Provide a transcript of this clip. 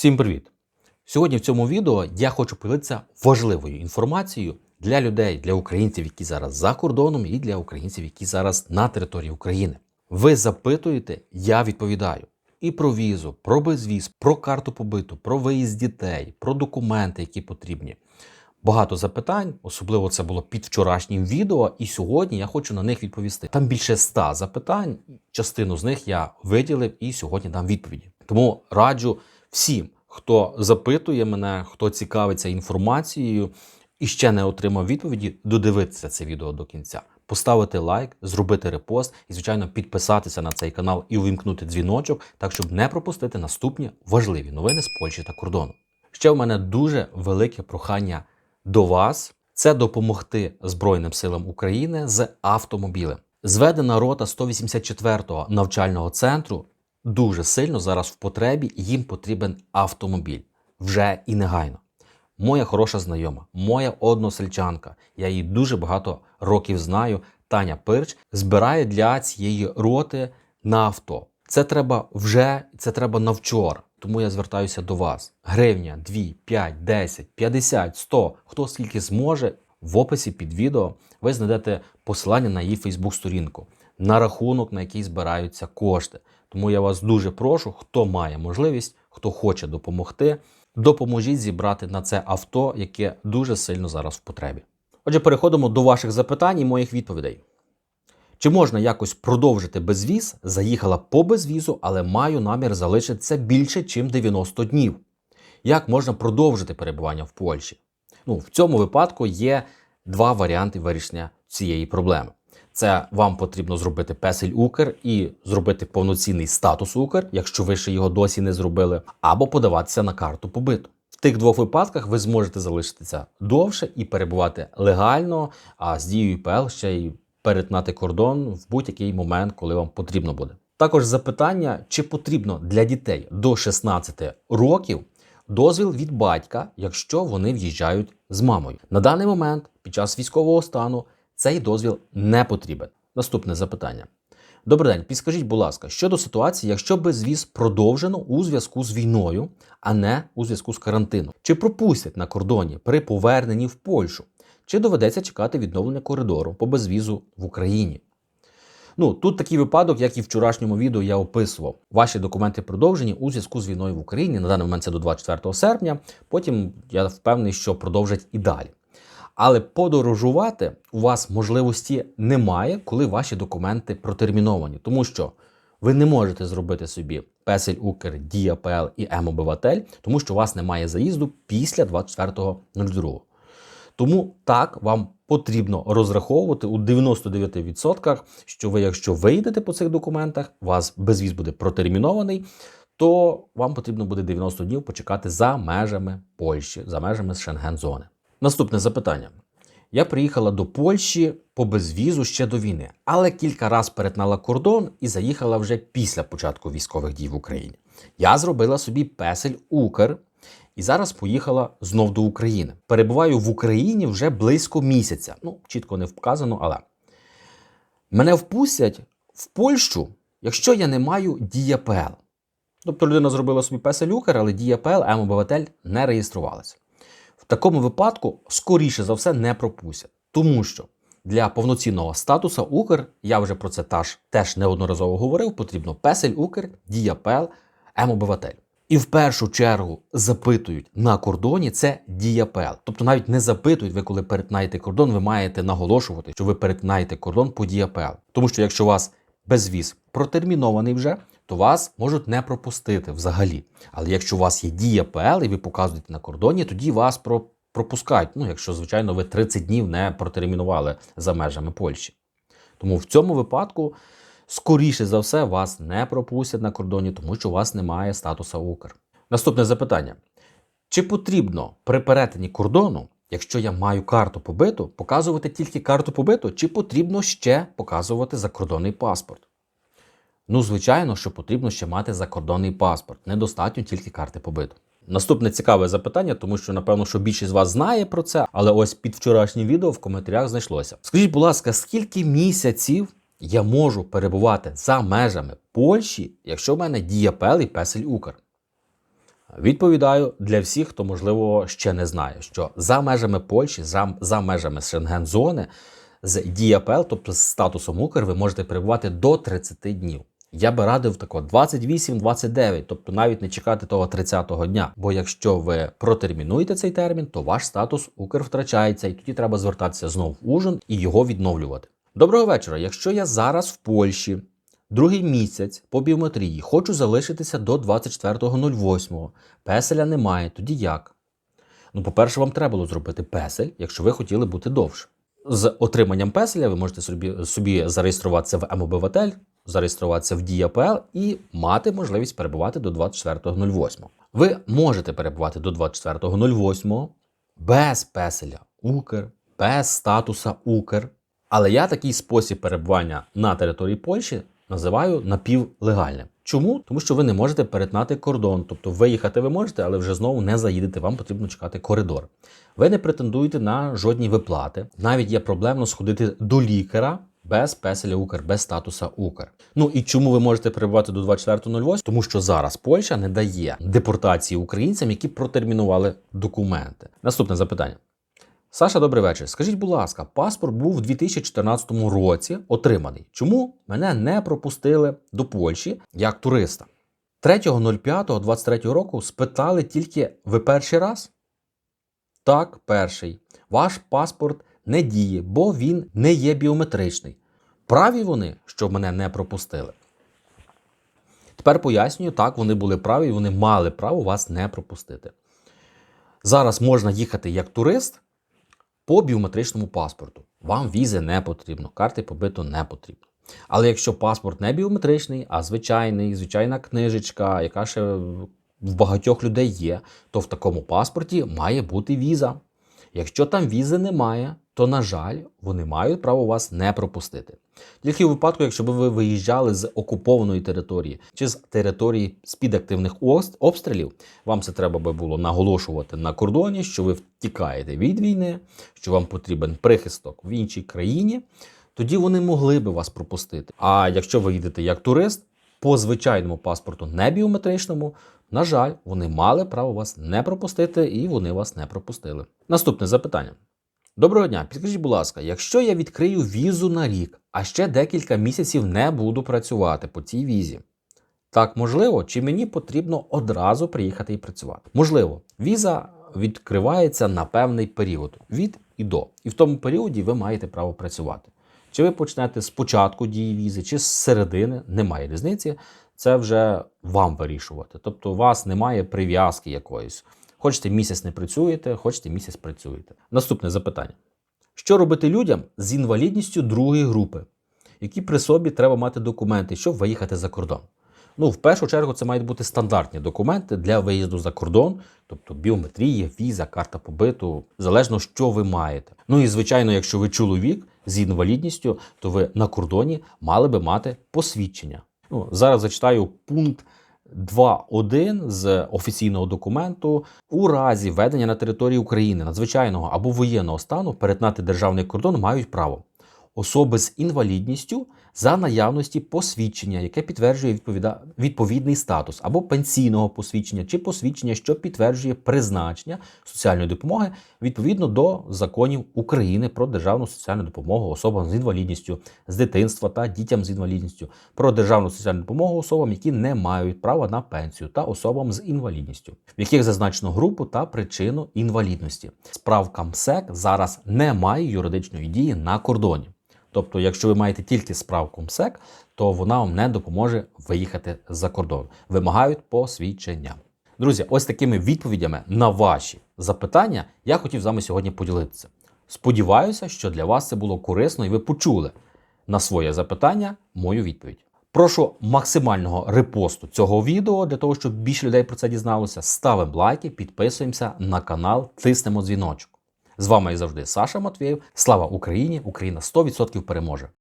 Всім привіт! Сьогодні в цьому відео я хочу поділитися важливою інформацією для людей, для українців, які зараз за кордоном, і для українців, які зараз на території України. Ви запитуєте, я відповідаю. І про візу, про безвіз, про карту побиту, про виїзд дітей, про документи, які потрібні. Багато запитань, особливо це було під вчорашнім відео, і сьогодні я хочу на них відповісти. Там більше ста запитань, частину з них я виділив і сьогодні дам відповіді. Тому раджу всім, хто запитує мене, хто цікавиться інформацією і ще не отримав відповіді, додивитися це відео до кінця, поставити лайк, зробити репост і, звичайно, підписатися на цей канал і увімкнути дзвіночок, так щоб не пропустити наступні важливі новини з Польщі та кордону. Ще в мене дуже велике прохання до вас це допомогти Збройним силам України з автомобілем. Зведена рота 184-го навчального центру дуже сильно зараз в потребі, їм потрібен автомобіль вже і негайно. Моя хороша знайома, моя односельчанка, я її дуже багато років знаю. Таня Пирч збирає для цієї роти на авто. Це треба вже, це треба на вчора. Тому я звертаюся до вас. Гривня, 2, 5, 10, 50, 100, хто скільки зможе. В описі під відео ви знайдете посилання на її Фейсбук-сторінку, на рахунок, на який збираються кошти. Тому я вас дуже прошу, хто має можливість, хто хоче допомогти, допоможіть зібрати на це авто, яке дуже сильно зараз в потребі. Отже, переходимо до ваших запитань і моїх відповідей. Чи можна якось продовжити безвіз? Заїхала по безвізу, але маю намір залишитися більше, ніж 90 днів. Як можна продовжити перебування в Польщі? Ну, в цьому випадку є два варіанти вирішення цієї проблеми. Це вам потрібно зробити песель Укр і зробити повноцінний статус Укр, якщо ви ще його досі не зробили, або подаватися на карту побиту. В тих двох випадках ви зможете залишитися довше і перебувати легально, а з дією ПЛ ще й перетнати кордон в будь-який момент, коли вам потрібно буде. Також запитання, чи потрібно для дітей до 16 років дозвіл від батька, якщо вони в'їжджають з мамою. На даний момент, під час військового стану, цей дозвіл не потрібен. Наступне запитання. Добрий день, підскажіть, будь ласка, щодо ситуації, якщо безвіз продовжено у зв'язку з війною, а не у зв'язку з карантином, чи пропустять на кордоні при поверненні в Польщу, чи доведеться чекати відновлення коридору по безвізу в Україні? Ну, тут такий випадок, як і в вчорашньому відео я описував. Ваші документи продовжені у зв'язку з війною в Україні. На даний момент це до 24 серпня. Потім я впевнений, що продовжать і далі. Але подорожувати у вас можливості немає, коли ваші документи протерміновані, тому що ви не можете зробити собі песель Укр, Дія ПЛ і М-обиватель, тому що у вас немає заїзду після 24.02. Тому так вам потрібно розраховувати у 99%, що ви, якщо вийдете по цих документах, у вас безвіз буде протермінований, то вам потрібно буде 90 днів почекати за межами Польщі, за межами Шенген-зони. Наступне запитання. Я приїхала до Польщі по безвізу ще до війни, але кілька разів перетнала кордон і заїхала вже після початку військових дій в Україні. Я зробила собі песель Укр і зараз поїхала знов до України. Перебуваю в Україні вже близько місяця. Ну, чітко не вказано, але мене впустять в Польщу, якщо я не маю дія ПЛ. Тобто людина зробила собі песель Укр, але дія ПЛ, М-обиватель не реєструвалася. Такому випадку, скоріше за все, не пропустять. Тому що для повноцінного статуса Укр, я вже про це теж, теж неодноразово говорив, потрібно песель Укр, Дія ПЛ, М-обиватель. І в першу чергу запитують на кордоні це Дія ПЛ. Тобто навіть не запитують, ви коли перетинаєте кордон, ви маєте наголошувати, що ви перетинаєте кордон по ДіяПЛ. Тому що якщо у вас безвіз протермінований вже, то вас можуть не пропустити взагалі. Але якщо у вас є дія ПЛ і ви показуєте на кордоні, тоді вас про пропускають. Ну, якщо, звичайно, ви 30 днів не протермінували за межами Польщі. Тому в цьому випадку, скоріше за все, вас не пропустять на кордоні, тому що у вас немає статуса Укр. Наступне запитання: чи потрібно при перетині кордону, якщо я маю карту побиту, показувати тільки карту побиту, чи потрібно ще показувати закордонний паспорт? Ну, звичайно, що потрібно ще мати закордонний паспорт. Недостатньо тільки карти побиту. Наступне цікаве запитання, тому що напевно, що більшість з вас знає про це, але ось під вчорашнім відео в коментарях знайшлося. Скажіть, будь ласка, скільки місяців я можу перебувати за межами Польщі, якщо в мене діє ПЕЛ і песель Укр? Відповідаю для всіх, хто можливо ще не знає, що за межами Польщі, за, за межами Шенген-зони з ДІАПЛ, тобто з статусом Укр, ви можете перебувати до 30 днів. Я би радив тако 28-29, тобто навіть не чекати того 30-го дня. Бо якщо ви протермінуєте цей термін, то ваш статус Укр втрачається, і тоді треба звертатися знов в ужин і його відновлювати. Доброго вечора. Якщо я зараз в Польщі, другий місяць по біометрії, хочу залишитися до 24.08, песеля немає, тоді як? Ну, по-перше, вам треба було зробити песель, якщо ви хотіли бути довше. З отриманням песеля ви можете собі, собі зареєструватися в МОБВТель, зареєструватися в ДІАПЛ і мати можливість перебувати до 24.08. Ви можете перебувати до 24.08 без песеля Укр, без статуса Укр. Але я такий спосіб перебування на території Польщі називаю напівлегальним. Чому? Тому що ви не можете перетнати кордон, тобто виїхати ви можете, але вже знову не заїдете, вам потрібно чекати коридор. Ви не претендуєте на жодні виплати. Навіть є проблемно сходити до лікаря без песеля Укр, без статуса Укр. Ну і чому ви можете перебувати до 24.08? Тому що зараз Польща не дає депортації українцям, які протермінували документи. Наступне запитання. Саша, добрий вечір. Скажіть, будь ласка, паспорт був у 2014 році отриманий. Чому мене не пропустили до Польщі як туриста? 3.05.23 року спитали тільки ви перший раз? Так, перший. Ваш паспорт не діє, бо він не є біометричний. Праві вони, що мене не пропустили. Тепер пояснюю, так, вони були праві, і вони мали право вас не пропустити. Зараз можна їхати як турист по біометричному паспорту. Вам візи не потрібно, карти побиту не потрібно. Але якщо паспорт не біометричний, а звичайний, звичайна книжечка, яка ще в багатьох людей є, то в такому паспорті має бути віза. Якщо там візи немає, то, на жаль, вони мають право вас не пропустити. Тільки у випадку, якщо ви виїжджали з окупованої території чи з території з-під активних обстрілів, вам це треба би було наголошувати на кордоні, що ви втікаєте від війни, що вам потрібен прихисток в іншій країні, тоді вони могли би вас пропустити. А якщо ви їдете як турист, по звичайному паспорту не біометричному, на жаль, вони мали право вас не пропустити, і вони вас не пропустили. Наступне запитання. Доброго дня, підкажіть, будь ласка, якщо я відкрию візу на рік, а ще декілька місяців не буду працювати по цій візі, так можливо, чи мені потрібно одразу приїхати і працювати? Можливо, віза відкривається на певний період від і до. І в тому періоді ви маєте право працювати. Чи ви почнете з початку дії візи, чи з середини, немає різниці. Це вже вам вирішувати. Тобто, у вас немає прив'язки якоїсь. Хочете місяць не працюєте, хочете місяць працюєте. Наступне запитання: що робити людям з інвалідністю другої групи, які при собі треба мати документи, щоб виїхати за кордон? Ну, в першу чергу, це мають бути стандартні документи для виїзду за кордон, тобто біометрія, віза, карта побиту, залежно, що ви маєте. Ну і звичайно, якщо ви чоловік з інвалідністю, то ви на кордоні мали би мати посвідчення. Ну, зараз зачитаю пункт 2.1 з офіційного документу. У разі ведення на території України надзвичайного або воєнного стану перетнати державний кордон мають право особи з інвалідністю за наявності посвідчення, яке підтверджує відповідний статус, або пенсійного посвідчення, чи посвідчення, що підтверджує призначення соціальної допомоги відповідно до законів України про державну соціальну допомогу особам з інвалідністю з дитинства та дітям з інвалідністю, про державну соціальну допомогу особам, які не мають права на пенсію, та особам з інвалідністю, в яких зазначено групу та причину інвалідності. Справка МСЕК зараз не має юридичної дії на кордоні. Тобто, якщо ви маєте тільки справку МСЕК, то вона вам не допоможе виїхати за кордон. Вимагають посвідчення. Друзі, ось такими відповідями на ваші запитання я хотів з вами сьогодні поділитися. Сподіваюся, що для вас це було корисно і ви почули на своє запитання мою відповідь. Прошу максимального репосту цього відео для того, щоб більше людей про це дізналося. Ставимо лайки, підписуємося на канал, тиснемо дзвіночок. З вами і завжди Саша Матвєєв. Слава Україні! Україна 100% переможе!